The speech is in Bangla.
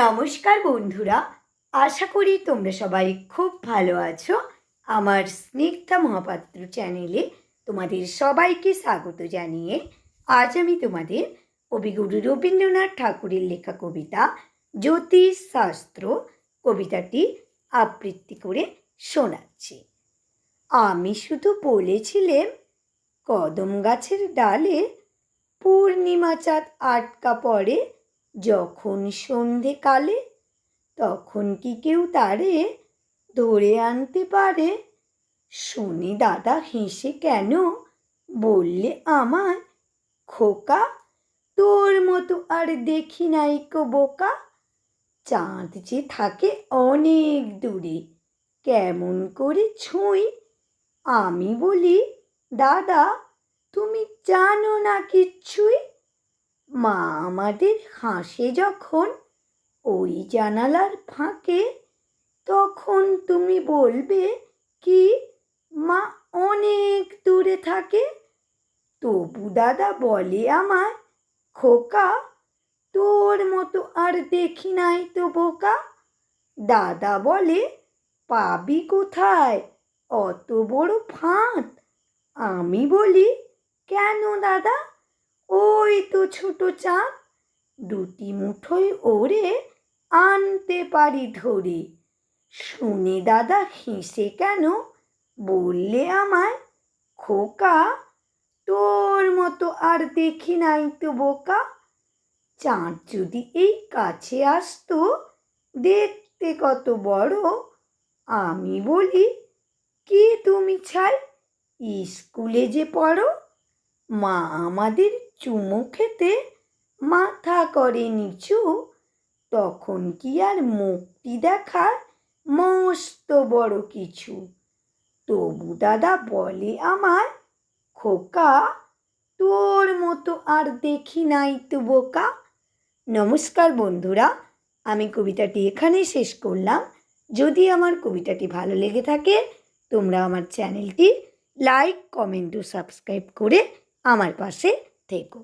নমস্কার বন্ধুরা, আশা করি তোমরা সবাই খুব ভালো আছো। আমার স্নিগ্ধা মহাপাত্র চ্যানেলে তোমাদের সবাইকে স্বাগত জানিয়ে আজ আমি তোমাদের কবিগুরু রবীন্দ্রনাথ ঠাকুরের লেখা কবিতা জ্যোতিষ শাস্ত্র কবিতাটি আবৃত্তি করে শোনাচ্ছি। আমি শুধু বলেছিলাম, কদম গাছের ডালে পূর্ণিমা চাঁদ আটকা পড়ে যখন সন্ধে কালে তখন কি কেউ তারে ধরে আনতে পারে? শুনি দাদা হেসে কেন? বললে আমার খোকা, তোর মতো আর দেখি নাই কো বোকা। চাঁদ যে থাকে অনেক দূরে, কেমন করে ছুঁই? আমি বলি, দাদা, তুমি জানো না কিচ্ছুই মা আমাদের হাসে যখন ওই জানালার ফাঁকে, তখন তুমি বলবে কি, মা অনেক দূরে থাকে। তবু দাদা বলে আমায় খোকা, তোর মতো আর দেখি নাই তো বোকা। দাদা বলে, পাবি কোথায়? অত বড় ফাঁদ? আমি বলি, কেন দাদা? ওই তো ছোট চাঁদ, দুটি মুঠোয় ওরে আনতে পারি ধরে। শুনে দাদা হেসে কেন বললে আমায়, খোকা, তোর মতো আর দেখি নাই তো বোকা। চাঁদ যদি এই কাছে আসতো, দেখতে কত বড়। আমি বলি, কি তুমি ছাই? স্কুলে যে পড়ো? মা আমাদের চুমু খেতে মাথা করে নিচু, তখন কি আর মুক্তি দেখার মস্ত বড় কিছু? তবু দাদা বলে আমার, খোকা, তোর মতো আর দেখি নাই তো বোকা। নমস্কার বন্ধুরা, আমি কবিতাটি এখানেই শেষ করলাম। যদি আমার কবিতাটি ভালো লেগে থাকে, তোমরা আমার চ্যানেলটি লাইক, কমেন্ট ও সাবস্ক্রাইব করে আমার পাশে থেকো